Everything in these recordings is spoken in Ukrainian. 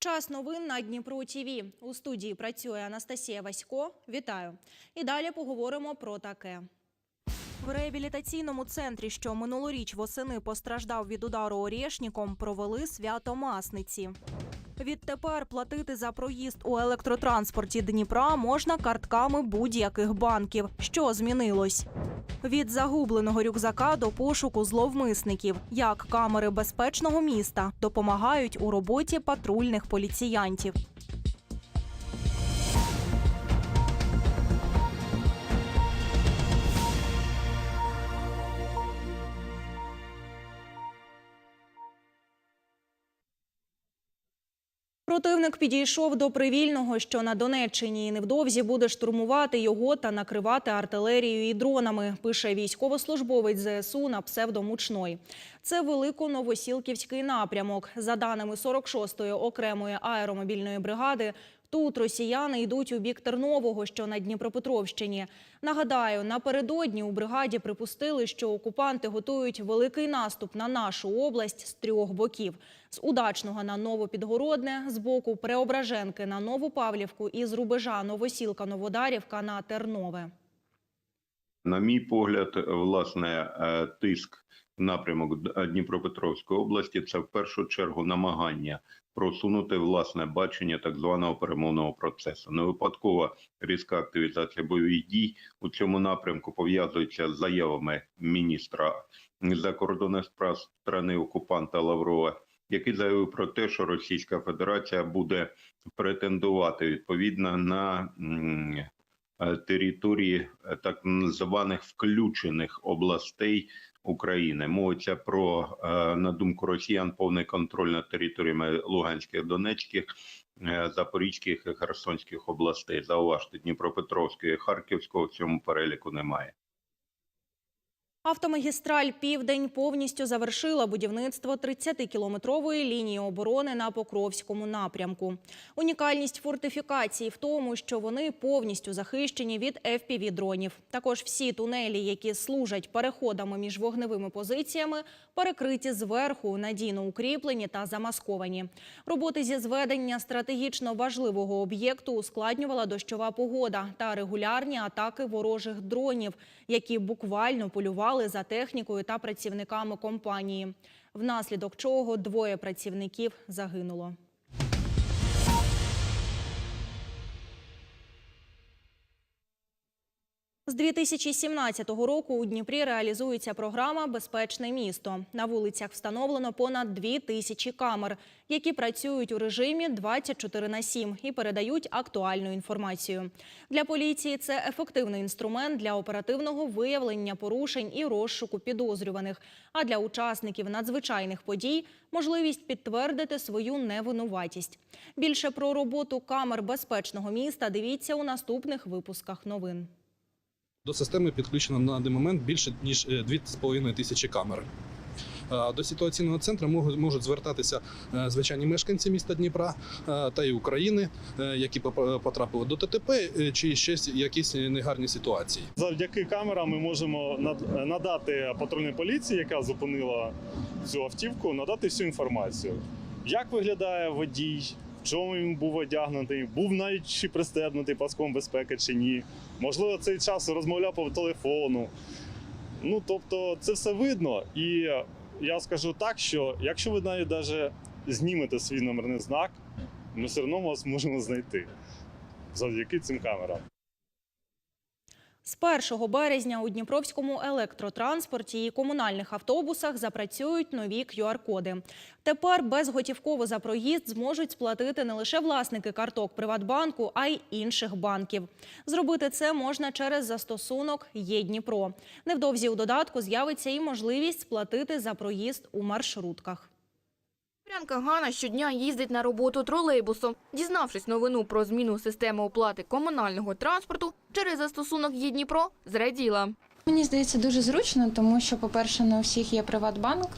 Час новин на Дніпро ТІВІ. У студії працює Анастасія Васько. Вітаю. І далі поговоримо про таке. В реабілітаційному центрі, що минулоріч восени постраждав від удару орєшніком, провели свято масниці. Відтепер платити за проїзд у електротранспорті Дніпра можна картками будь-яких банків. Що змінилось? Від загубленого рюкзака до пошуку зловмисників, як камери безпечного міста допомагають у роботі патрульних поліціянтів. Противник підійшов до привільного, що на Донеччині, і невдовзі буде штурмувати його та накривати артилерією і дронами. Пише військовослужбовець ЗСУ на псевдомучной. Це великоновосілківський напрямок. За даними 46-ї окремої аеромобільної бригади, Тут росіяни йдуть у бік Тернового, що на Дніпропетровщині. Нагадаю, напередодні у бригаді припустили, що окупанти готують великий наступ на нашу область з трьох боків: з удачного на Новопідгородне, з боку Преображенки на Новопавлівку і з рубежа Новосілка Новодарівка на Тернове. На мій погляд, власне, е, тиск напрямок Дніпропетровської області це в першу чергу намагання просунути власне бачення так званого перемовного процесу. Не випадково різка активізація бойових дій у цьому напрямку пов'язується з заявами міністра закордонних справ страни окупанта Лаврова, який заявив про те, що Російська Федерація буде претендувати відповідно на е, території е, так званих включених областей України. Мовиться про, е, на думку росіян, повний контроль над територіями Луганських, Донецьких, Запорізьких і Херсонських областей. Зауважте, Дніпропетровської Харківського в цьому переліку немає. Автомагістраль Південь повністю завершила будівництво 30-кілометрової лінії оборони на Покровському напрямку. Унікальність фортифікацій в тому, що вони повністю захищені від FPV-дронів. Також всі тунелі, які служать переходами між вогневими позиціями, перекриті зверху, надійно укріплені та замасковані. Роботи зі зведення стратегічно важливого об'єкту ускладнювала дощова погода та регулярні атаки ворожих дронів, які буквально полювали за технікою та працівниками компанії. Внаслідок чого двоє працівників загинуло. З 2017 року у Дніпрі реалізується програма Безпечне місто. На вулицях встановлено понад 2 тисячі камер, які працюють у режимі 24 на 7 і передають актуальну інформацію. Для поліції це ефективний інструмент для оперативного виявлення порушень і розшуку підозрюваних. А для учасників надзвичайних подій можливість підтвердити свою невинуватість. Більше про роботу камер безпечного міста дивіться у наступних випусках новин. До системи підключено на даний момент більше ніж е, 2,5 тисячі камер. Е, До ситуаційного центру можуть- звертатися е, звичайні мешканці міста Дніпра е, та й України, е, які потрапили до ТТП е, чи ще якісь негарні ситуації. Завдяки камерам ми можемо надати патрульній поліції, яка зупинила цю автівку, надати всю інформацію. Як виглядає водій, чому він був одягнений, був навіть чи пристебнутий паском безпеки чи ні. Можливо, цей час розмовляв по телефону. Ну, тобто, це все видно. І я скажу так, що якщо ви навіть даже знімете свій номерний знак, ми все одно вас можемо знайти завдяки цим камерам. З 1 березня у Дніпровському електротранспорті і комунальних автобусах запрацюють нові QR-коди. Тепер безготівково за проїзд зможуть сплатити не лише власники карток Приватбанку, а й інших банків. Зробити це можна через застосунок «Є Дніпро». Невдовзі у додатку з'явиться і можливість сплатити за проїзд у маршрутках. Прянка Гана щодня їздить на роботу тролейбусом. Дізнавшись новину про зміну системи оплати комунального транспорту через застосунок «Є Дніпро», зраділа. Мені здається дуже зручно, тому що, по-перше, не всіх є Приватбанк.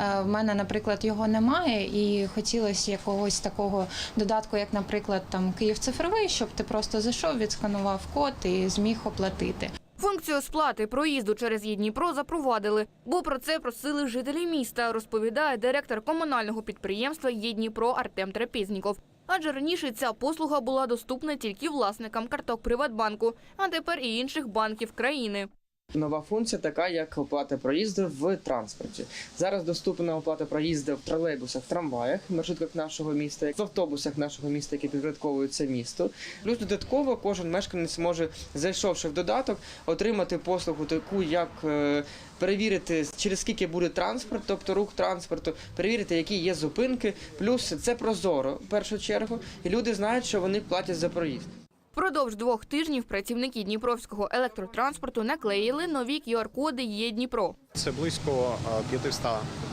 Е, В мене, наприклад, його немає, і хотілося якогось такого додатку, як, наприклад, там Київ цифровий, щоб ти просто зайшов, відсканував код і зміг оплатити. Функцію сплати проїзду через Єдніпро запровадили, бо про це просили жителі міста, розповідає директор комунального підприємства Єдніпро Артем Трапізніков. Адже раніше ця послуга була доступна тільки власникам карток Приватбанку, а тепер і інших банків країни. Нова функція така, як оплата проїзду в транспорті. Зараз доступна оплата проїзду в тролейбусах, трамваях, маршрутках нашого міста, в автобусах нашого міста, які підпорядковуються місту. Плюс додатково кожен мешканець може, зайшовши в додаток, отримати послугу таку, як е, перевірити, через скільки буде транспорт, тобто рух транспорту, перевірити, які є зупинки. Плюс це прозоро в першу чергу, і люди знають, що вони платять за проїзд. Впродовж двох тижнів працівники Дніпровського електротранспорту наклеїли нові QR-коди «Є Дніпро». Це близько е, 500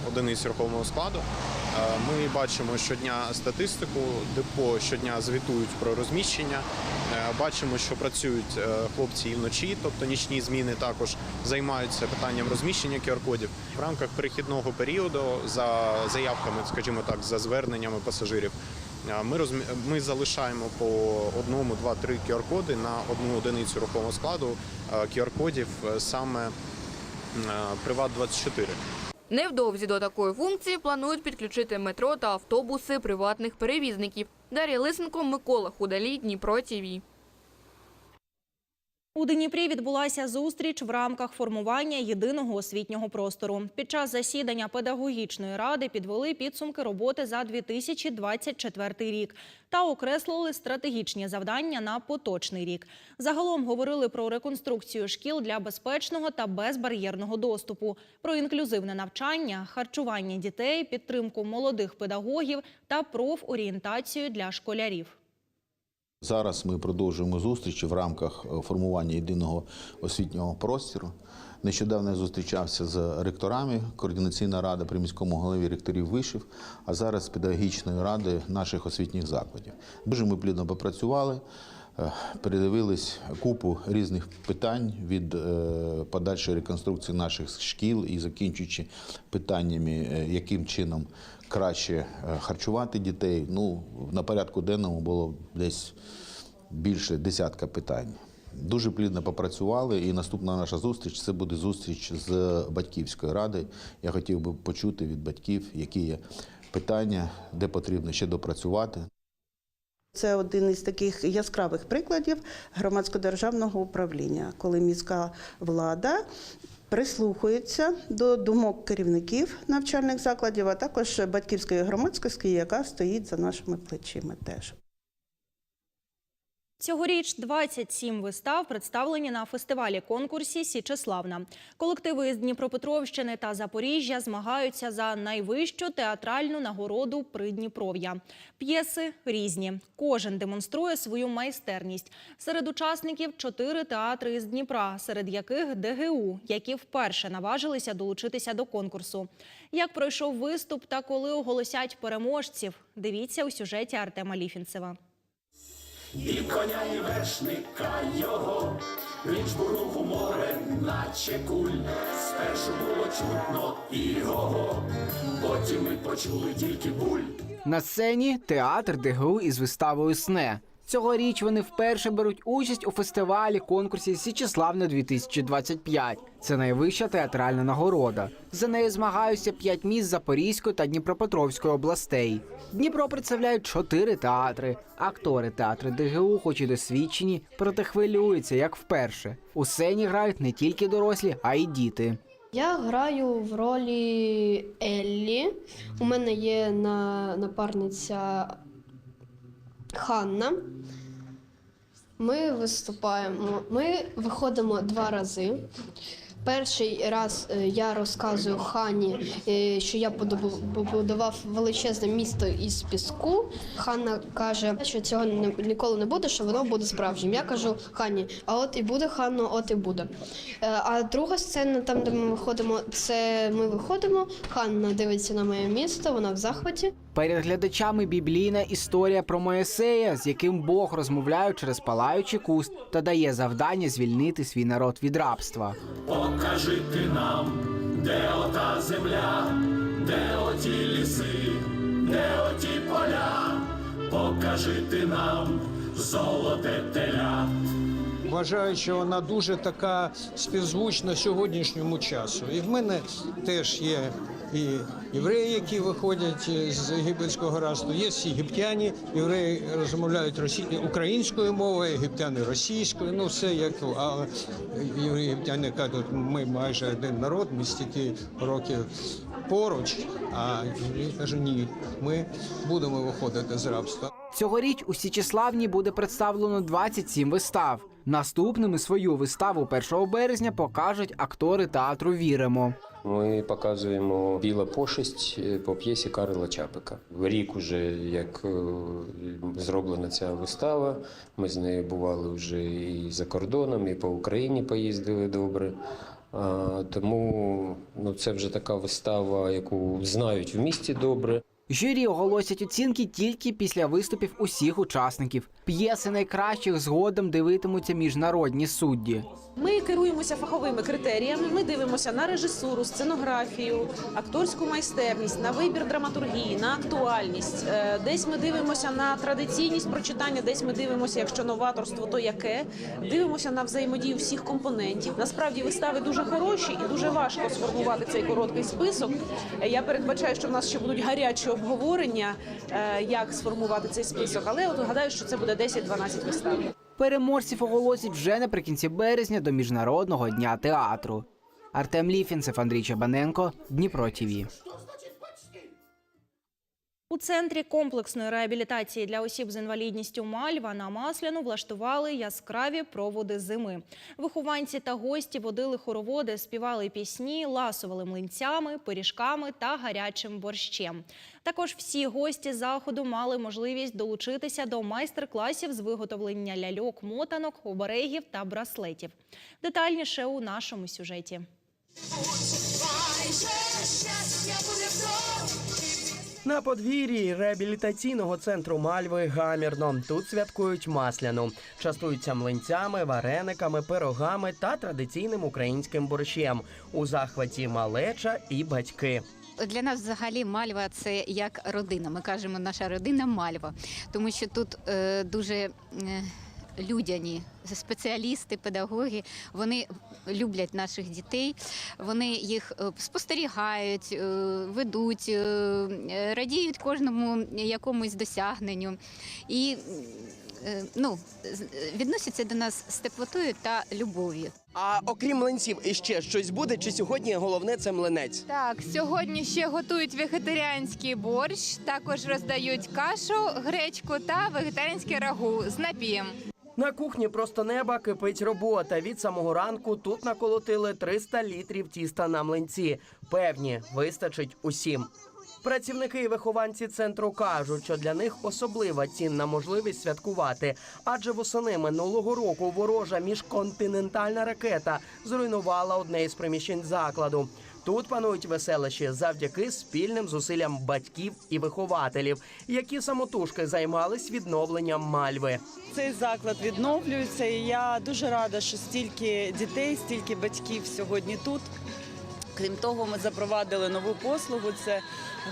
одиниць рухомого складу. Е, Ми бачимо щодня статистику, депо щодня звітують про розміщення. Е, Бачимо, що працюють е, хлопці і вночі, тобто нічні зміни також займаються питанням розміщення QR-кодів. В рамках перехідного періоду за заявками, скажімо так, за зверненнями пасажирів. Е, Ми розмі... ми залишаємо по одному, два, три QR-коди на одну одиницю рухомого складу е, QR-кодів е, саме Приват 24 Невдовзі до такої функції планують підключити метро та автобуси приватних перевізників. Дар'я Лисенко, Микола Худалій, Дніпро ТІВІ. У Дніпрі відбулася зустріч в рамках формування єдиного освітнього простору. Під час засідання педагогічної ради підвели підсумки роботи за 2024 рік та окреслили стратегічні завдання на поточний рік. Загалом говорили про реконструкцію шкіл для безпечного та безбар'єрного доступу, про інклюзивне навчання, харчування дітей, підтримку молодих педагогів та профорієнтацію для школярів. Зараз ми продовжуємо зустрічі в рамках е, формування єдиного освітнього простору. Нещодавно я зустрічався з ректорами, координаційна рада при міському голові ректорів вишів, а зараз з педагогічною радою наших освітніх закладів. Дуже ми плідно попрацювали, е, передивились купу різних питань від е, подальшої реконструкції наших шкіл і закінчуючи питаннями, яким чином краще е, харчувати дітей. Ну, на порядку денному було десь більше десятка питань. Дуже плідно попрацювали, і наступна наша зустріч це буде зустріч з батьківською радою. Я хотів би почути від батьків, які є питання, де потрібно ще допрацювати. Це один із таких яскравих прикладів громадсько-державного управління, коли міська влада прислухається до думок керівників навчальних закладів, а також батьківської громадськості, яка стоїть за нашими плечима теж. Цьогоріч 27 вистав представлені на фестивалі конкурсі Січеславна. Колективи з Дніпропетровщини та Запоріжжя змагаються за найвищу театральну нагороду Придніпров'я. П'єси різні. Кожен демонструє свою майстерність. Серед учасників чотири театри із Дніпра, серед яких ДГУ, які вперше наважилися долучитися до конкурсу. Як пройшов виступ та коли оголосять переможців, дивіться у сюжеті Артема Ліфінцева. І коня, і вершника його, він жбурнув у море, наче куль. Спершу було чутно його, потім ми почули тільки буль. На сцені театр ДГУ із виставою Сне. Цьогоріч вони вперше беруть участь у фестивалі конкурсі Січеславна 2025. Це найвища театральна нагорода. За нею змагаються п'ять міст Запорізької та Дніпропетровської областей. Дніпро представляють чотири театри. Актори театру ДГУ, хоч і досвідчені, проте хвилюються як вперше. У сцені грають не тільки дорослі, а й діти. Я граю в ролі Еллі. У мене є на, напарниця Ханна. Ми виступаємо. Ми виходимо два рази. Перший раз е, я розказую Хані, е, що я побудував величезне місто із піску. Ханна каже, що цього ніколи не буде, що воно буде справжнім. Я кажу Хані, а от і буде Ханно, от і буде. Е, А друга сцена, там, де ми виходимо, це ми виходимо. Ханна дивиться на моє місто, вона в захваті. Перед глядачами біблійна історія про Моїсея, з яким Бог розмовляє через палаючий куст та дає завдання звільнити свій народ від рабства. Покажи ти нам, де ота земля, де оті ліси, де оті поля, покажи ти нам золоте теля. вважаю, що вона дуже така співзвучна сьогоднішньому часу. І в мене теж є і євреї, які виходять з єгипетського расту, є єгиптяни, євреї розмовляють росі... українською мовою, єгиптяни російською. Ну все як а єгиптяни кажуть, ми майже один народ, ми стільки років поруч. А євреї кажуть, ні, ми будемо виходити з рабства. Цьогоріч у Січеславні буде представлено 27 вистав. Наступними свою виставу 1 березня покажуть актори театру Віримо. Ми показуємо біла пошесть по п'єсі Карла Чапика. Рік уже як е, зроблена ця вистава. Ми з нею бували вже і за кордоном, і по Україні поїздили добре. А, Тому ну, це вже така вистава, яку знають в місті добре. Журі оголосять оцінки тільки після виступів усіх учасників. П'єси найкращих згодом дивитимуться міжнародні судді. Ми керуємося фаховими критеріями. Ми дивимося на режисуру, сценографію, акторську майстерність, на вибір драматургії, на актуальність. Е, Десь ми дивимося на традиційність прочитання, десь ми дивимося, якщо новаторство, то яке. Дивимося на взаємодію всіх компонентів. Насправді вистави дуже хороші і дуже важко сформувати цей короткий список. Е, Я передбачаю, що в нас ще будуть гарячі обговорення, е, як сформувати цей список. Але от гадаю, що це буде 10-12 вистав. Переможців оголосять вже наприкінці березня до міжнародного дня театру. Артем Ліфінцев, Андрій Чабаненко, Дніпро ТІВІ. У центрі комплексної реабілітації для осіб з інвалідністю Мальва на Масляну влаштували яскраві проводи зими. Вихованці та гості водили хороводи, співали пісні, ласували млинцями, пиріжками та гарячим борщем. Також всі гості заходу мали можливість долучитися до майстер-класів з виготовлення ляльок, мотанок, оберегів та браслетів. Детальніше у нашому сюжеті. На подвір'ї реабілітаційного центру Мальви гамірно. Тут святкують масляну, частуються млинцями, варениками, пирогами та традиційним українським борщем. У захваті малеча і батьки. Для нас взагалі Мальва це як родина. Ми кажемо, наша родина Мальва, тому що тут е, дуже е, людяні спеціалісти, педагоги. Вони люблять наших дітей, вони їх е, спостерігають, е, ведуть, е, радіють кожному якомусь досягненню і ну, з- відносяться до нас з теплотою та любов'ю. А окрім млинців, іще щось буде? Чи сьогодні головне це млинець? Так, сьогодні ще готують вегетаріанський борщ, також роздають кашу, гречку та вегетаріанське рагу з напієм. На кухні просто неба кипить робота. Від самого ранку тут наколотили 300 літрів тіста на млинці. Певні, вистачить усім. Працівники і вихованці центру кажуть, що для них особлива цінна можливість святкувати, адже восени минулого року ворожа міжконтинентальна ракета зруйнувала одне із приміщень закладу. Тут панують веселищі завдяки спільним зусиллям батьків і вихователів, які самотужки займались відновленням мальви. Цей заклад відновлюється, і я дуже рада, що стільки дітей, стільки батьків сьогодні тут. Крім того, ми запровадили нову послугу. Це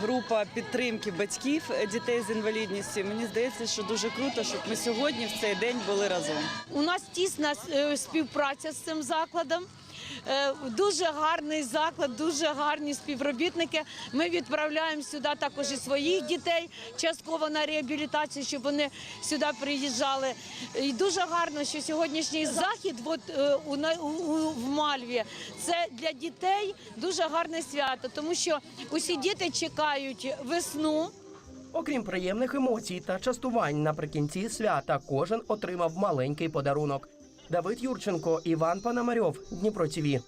група підтримки батьків дітей з інвалідністю. Мені здається, що дуже круто, щоб ми сьогодні в цей день були разом. У нас тісна е, співпраця з цим закладом. Е, Дуже гарний заклад, дуже гарні співробітники. Ми відправляємо сюди також і своїх дітей частково на реабілітацію, щоб вони сюди приїжджали. І дуже гарно, що сьогоднішній захід от, е, у, в Мальві це для дітей дуже гарне свято, тому що усі діти чекають весну. Окрім приємних емоцій та частувань наприкінці свята, кожен отримав маленький подарунок. Давид Юрченко, Іван Пономарьов, Дніпро ТІВІ.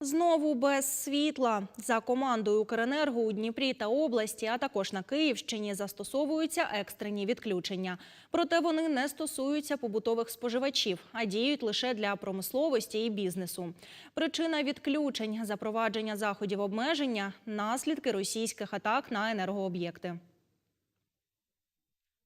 Знову без світла за командою Укренерго у Дніпрі та області, а також на Київщині застосовуються екстрені відключення. Проте вони не стосуються побутових споживачів, а діють лише для промисловості і бізнесу. Причина відключень запровадження заходів обмеження наслідки російських атак на енергооб'єкти.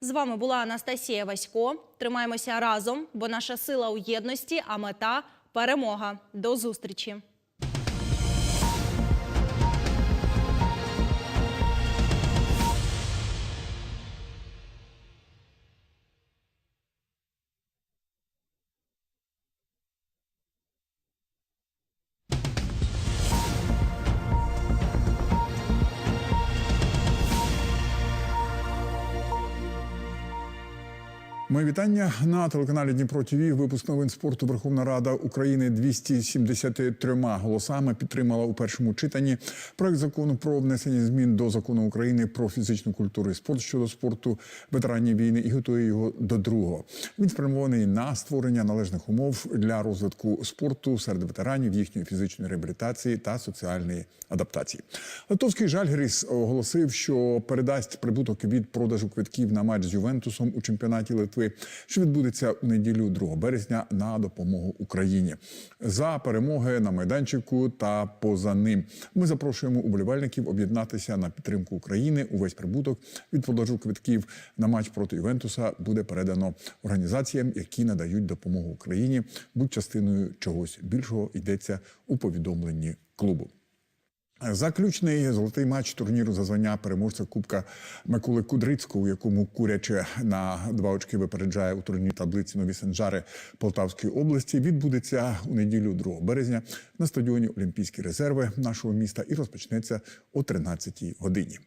З вами була Анастасія Васько. Тримаємося разом, бо наша сила у єдності, а мета перемога. До зустрічі. Моє вітання на телеканалі Дніпро ТВ. Випуск новин спорту Верховна Рада України 273 голосами підтримала у першому читанні проект закону про внесення змін до закону України про фізичну культуру і спорт щодо спорту ветеранів війни і готує його до другого. Він спрямований на створення належних умов для розвитку спорту серед ветеранів, їхньої фізичної реабілітації та соціальної адаптації. Литовський Жальгеріс оголосив, що передасть прибуток від продажу квитків на матч з Ювентусом у чемпіонаті Литви, що відбудеться у неділю 2 березня на допомогу Україні за перемоги на майданчику та поза ним. Ми запрошуємо уболівальників об'єднатися на підтримку України. Увесь прибуток від продажу квитків на матч проти Ювентуса буде передано організаціям, які надають допомогу Україні. Будь частиною чогось більшого йдеться у повідомленні клубу. Заключний золотий матч турніру за звання переможця Кубка Миколи Кудрицького, у якому куряче на два очки випереджає у турнірній таблиці Нові Санжари Полтавської області, відбудеться у неділю 2 березня на стадіоні Олімпійські резерви нашого міста і розпочнеться о 13-й годині.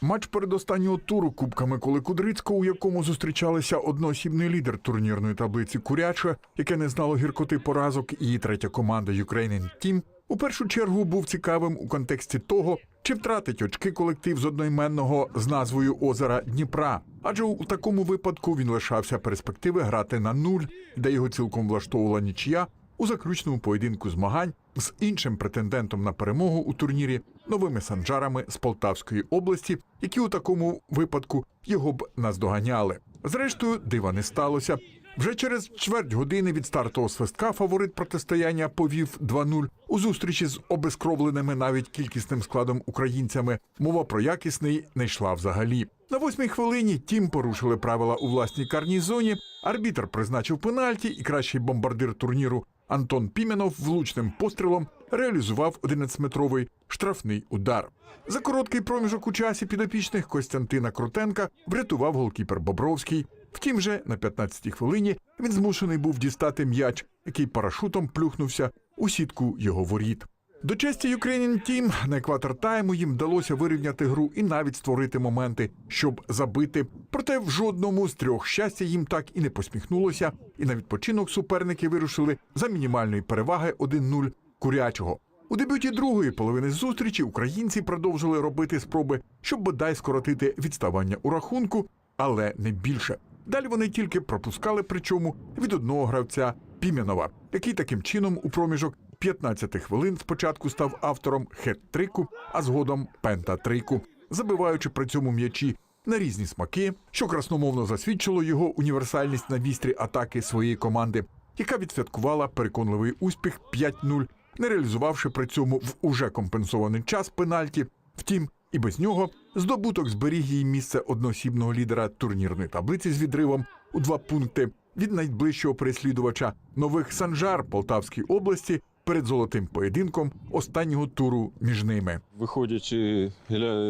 Матч передостаннього туру Кубка Миколи Кудрицького, у якому зустрічалися одноосібний лідер турнірної таблиці Куряче, яке не знало гіркоти поразок, і третя команда Ukrainian Team, у першу чергу був цікавим у контексті того, чи втратить очки колектив з одноіменного з назвою озера Дніпра. Адже у такому випадку він лишався перспективи грати на нуль, де його цілком влаштовувала нічия у заключному поєдинку змагань з іншим претендентом на перемогу у турнірі новими санджарами з Полтавської області, які у такому випадку його б наздоганяли. Зрештою, дива не сталося. Вже через чверть години від стартового свистка фаворит протистояння повів 2-0 у зустрічі з обезкровленими навіть кількісним складом українцями. Мова про якісний не йшла взагалі. На восьмій хвилині тім порушили правила у власній карній зоні. Арбітр призначив пенальті, і кращий бомбардир турніру Антон Піменов влучним пострілом реалізував 11-метровий штрафний удар. За короткий проміжок у часі підопічних Костянтина Крутенка врятував голкіпер Бобровський. Втім, же на 15-й хвилині він змушений був дістати м'яч, який парашутом плюхнувся у сітку його воріт. До честі Ukrainian Team на екватор тайму їм вдалося вирівняти гру і навіть створити моменти, щоб забити. Проте в жодному з трьох щастя їм так і не посміхнулося, і на відпочинок суперники вирушили за мінімальної переваги 1-0 курячого. У дебюті другої половини зустрічі українці продовжили робити спроби, щоб бодай скоротити відставання у рахунку, але не більше. Далі вони тільки пропускали, причому від одного гравця Пім'янова, який таким чином у проміжок 15 хвилин спочатку став автором хет-трику, а згодом пента-трику, забиваючи при цьому м'ячі на різні смаки, що красномовно засвідчило його універсальність на вістрі атаки своєї команди, яка відсвяткувала переконливий успіх 5-0, не реалізувавши при цьому в уже компенсований час пенальті. Втім, і без нього здобуток зберіг їй місце одноосібного лідера турнірної таблиці з відривом у два пункти від найближчого переслідувача нових Санжар Полтавській області перед золотим поєдинком останнього туру між ними. Виходячи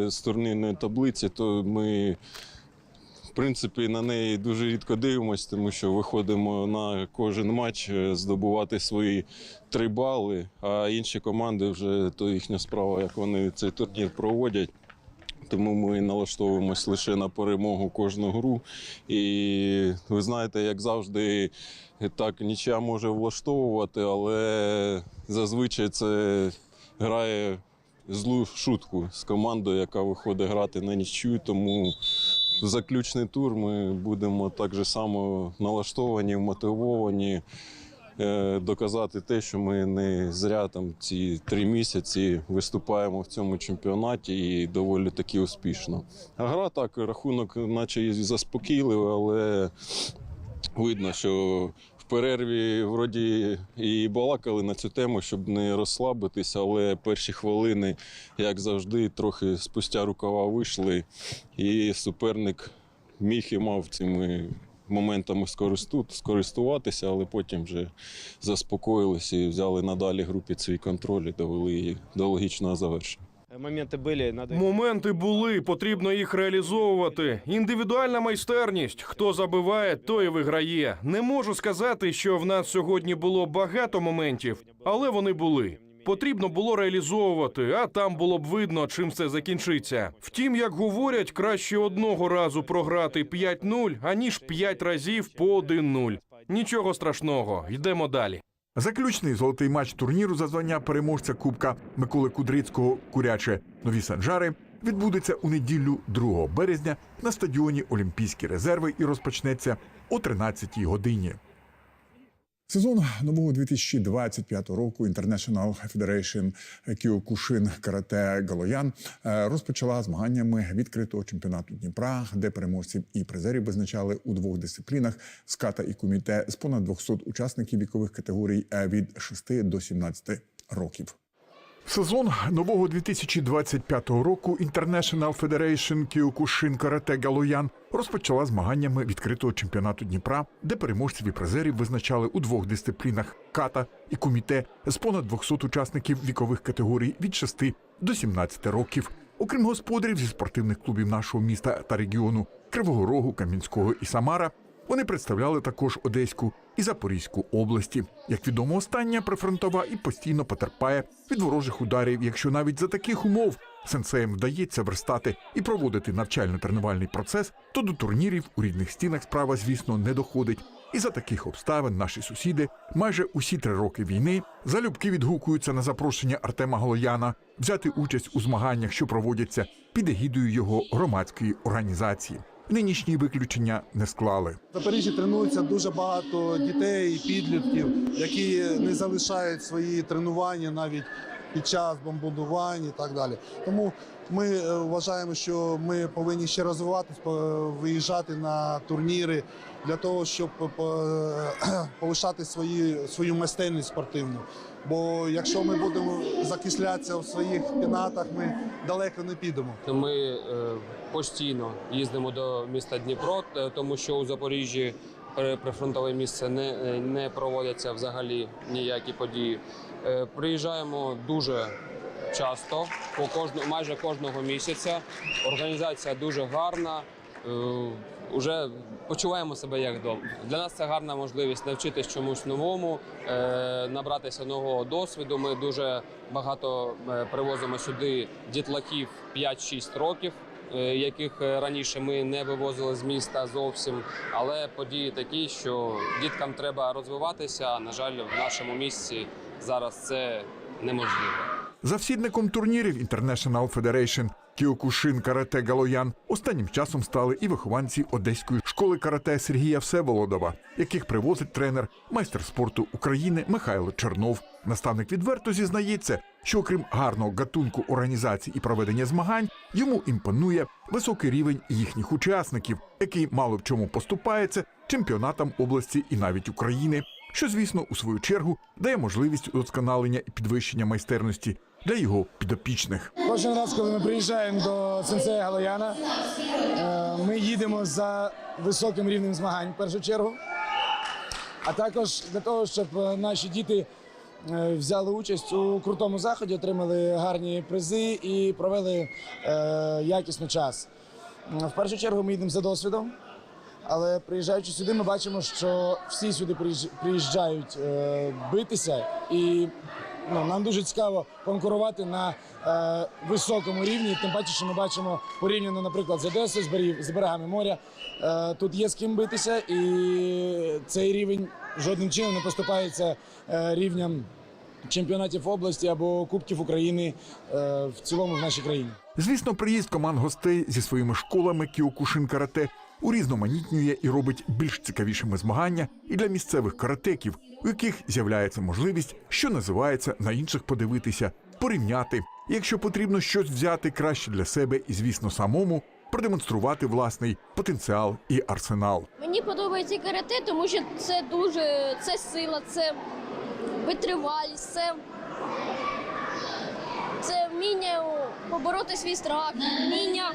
з турнірної таблиці, то ми принципі на неї дуже рідко дивимося, тому що виходимо на кожен матч е, здобувати свої три бали, а інші команди вже то їхня справа, як вони цей турнір проводять. Тому ми налаштовуємось лише на перемогу кожну гру. І ви знаєте, як завжди, так нічия може влаштовувати, але зазвичай це грає злу шутку з командою, яка виходить грати на нічю. Тому заключний тур ми будемо так же само налаштовані, мотивовані е, доказати те, що ми не зря там ці три місяці виступаємо в цьому чемпіонаті і доволі таки успішно. А гра так, рахунок, наче заспокійливий, але видно, що перерві вроді і балакали на цю тему, щоб не розслабитися, але перші хвилини, як завжди, трохи спустя рукава вийшли, і суперник міг і мав цими моментами скористуватися, але потім вже заспокоїлися і взяли надалі гру під свій контроль і довели її до логічного завершення. Моменти були, надо... Моменти були, потрібно їх реалізовувати. Індивідуальна майстерність. Хто забиває, той і виграє. Не можу сказати, що в нас сьогодні було багато моментів, але вони були. Потрібно було реалізовувати, а там було б видно, чим це закінчиться. Втім, як говорять, краще одного разу програти 5-0, аніж 5 разів по 1-0. Нічого страшного, йдемо далі. Заключний золотий матч турніру за звання переможця Кубка Миколи Кудрицького Куряче Нові Санжари відбудеться у неділю 2 березня на стадіоні Олімпійські резерви і розпочнеться о 13 годині. Сезон нового 2025 року International Federation Kyokushin Карате Галоян розпочала змаганнями відкритого чемпіонату Дніпра, де переможців і призерів визначали у двох дисциплінах ската і коміте з понад 200 учасників вікових категорій е, від 6 до 17 років. Сезон нового 2025 року International Federation Kyokushin Karate Галоян розпочала змаганнями відкритого чемпіонату Дніпра, де переможців і призерів визначали у двох дисциплінах ката і коміте з понад 200 учасників вікових категорій від 6 до 17 років. Окрім господарів зі спортивних клубів нашого міста та регіону Кривого Рогу, Кам'янського і Самара, вони представляли також Одеську і Запорізьку області. Як відомо, остання прифронтова і постійно потерпає від ворожих ударів, якщо навіть за таких умов сенсеям вдається верстати і проводити навчально-тренувальний процес, то до турнірів у рідних стінах справа, звісно, не доходить. І за таких обставин наші сусіди майже усі три роки війни залюбки відгукуються на запрошення Артема Голояна взяти участь у змаганнях, що проводяться під егідою його громадської організації. Нинішні виключення не склали. В Запоріжжі тренується дуже багато дітей і підлітків, які не залишають свої тренування навіть під час бомбардувань і так далі. Тому ми е, вважаємо, що ми повинні ще розвиватись, по- виїжджати на турніри для того, щоб по- повишати свої, свою майстерність спортивну. Бо якщо ми будемо закислятися в своїх пінатах, ми далеко не підемо. Ми е, постійно їздимо до міста Дніпро, тому що у Запоріжжі прифронтове місце не, е, не проводяться взагалі ніякі події. Е, Приїжджаємо дуже часто, по кожну, майже кожного місяця. Організація дуже гарна. Е, Уже почуваємо себе як вдома. Для нас це гарна можливість навчитись чомусь новому, е, набратися нового досвіду. Ми дуже багато е, привозимо сюди дітлахів 5-6 років, е, яких раніше ми не вивозили з міста зовсім. Але події такі, що діткам треба розвиватися. А на жаль, в нашому місці зараз це неможливо. Завсідником турнірів International Federation Кіокушин Карате Галоян останнім часом стали і вихованці одеської школи карате Сергія Всеволодова, яких привозить тренер, майстер спорту України Михайло Чернов. Наставник відверто зізнається, що окрім гарного гатунку організації і проведення змагань, йому імпонує високий рівень їхніх учасників, який мало в чому поступається чемпіонатам області і навіть України. Що, звісно, у свою чергу дає можливість удосконалення і підвищення майстерності для його підопічних. Кожен раз, коли ми приїжджаємо до сенсея Галояна, е, ми їдемо за високим рівнем змагань в першу чергу. А також для того, щоб е, наші діти е, взяли участь у крутому заході, отримали гарні призи і провели якісно час. В першу чергу ми їдемо за досвідом. Але приїжджаючи сюди, ми бачимо, що всі сюди приїждж- приїжджають битися, і ну, нам дуже цікаво конкурувати на е, високому рівні. Тим паче, що ми бачимо порівняно, наприклад, з Одесою, з, берегів, з берегами моря. Е, тут є з ким битися, і цей рівень жодним чином не поступається е, рівням чемпіонатів області або Кубків України е, в цілому в нашій країні. Звісно, приїзд команд гостей зі своїми школами Кіокушин карате урізноманітнює і робить більш цікавішими змагання і для місцевих каратеків, у яких з'являється можливість, що називається на інших подивитися, порівняти. Якщо потрібно щось взяти краще для себе і, звісно, самому продемонструвати власний потенціал і арсенал. Мені подобається карате, тому що це дуже це сила, це витривалість, це, це вміння побороти свій страх, вміння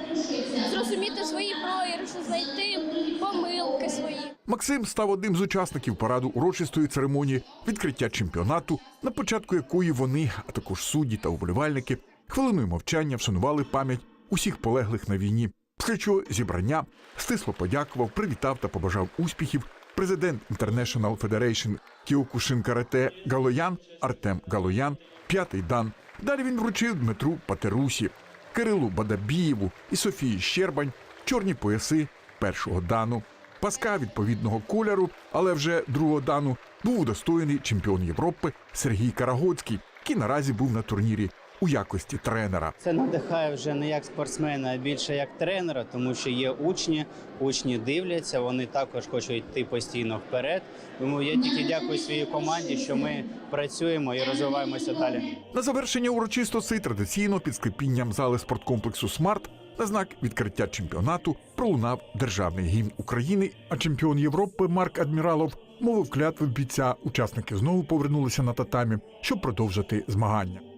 зрозуміти свої програші, знайти помилки свої. Максим став одним з учасників параду урочистої церемонії відкриття чемпіонату, на початку якої вони, а також судді та уболівальники, хвилиною мовчання вшанували пам'ять усіх полеглих на війні. Після чого зібрання стисло подякував, привітав та побажав успіхів президент International Federation Кіокушин Карате Галоян Артем Галоян, п'ятий дан. Далі він вручив Дмитру Патерусі, Кирилу Бадабієву і Софії Щербань чорні пояси першого дану. Паска відповідного кольору, але вже другого дану був удостоєний чемпіон Європи Сергій Карагоцький, який наразі був на турнірі у якості тренера. Це надихає вже не як спортсмена, а більше як тренера, тому що є учні, учні дивляться, вони також хочуть йти постійно вперед. Тому я тільки дякую своїй команді, що ми працюємо і розвиваємося далі. На завершення урочистостей традиційно під склепінням зали спорткомплексу Смарт на знак відкриття чемпіонату пролунав державний гімн України. А чемпіон Європи Марк Адміралов мовив клятви бійця. Учасники знову повернулися на татамі, щоб продовжити змагання.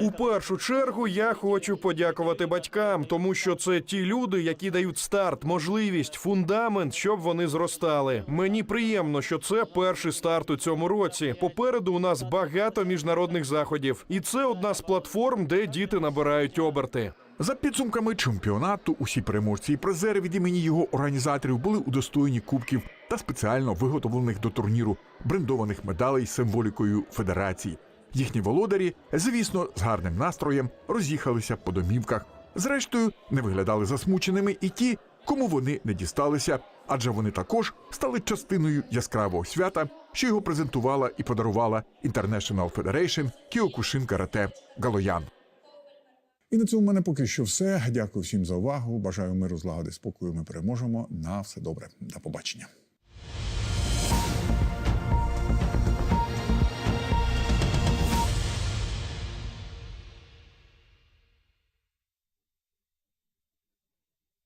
У першу чергу я хочу подякувати батькам, тому що це ті люди, які дають старт, можливість, фундамент, щоб вони зростали. Мені приємно, що це перший старт у цьому році. Попереду у нас багато міжнародних заходів, і це одна з платформ, де діти набирають оберти. За підсумками чемпіонату, усі переможці і призери від імені його організаторів були удостоєні кубків та спеціально виготовлених до турніру брендованих медалей з символікою федерації. Їхні володарі, звісно, з гарним настроєм роз'їхалися по домівках. Зрештою, не виглядали засмученими і ті, кому вони не дісталися, адже вони також стали частиною яскравого свята, що його презентувала і подарувала International Federation Kyokushin Karate Галоян. І на цьому в мене поки що все. Дякую всім за увагу. Бажаю миру, злагоди, спокою. Ми переможемо. На все добре. До побачення.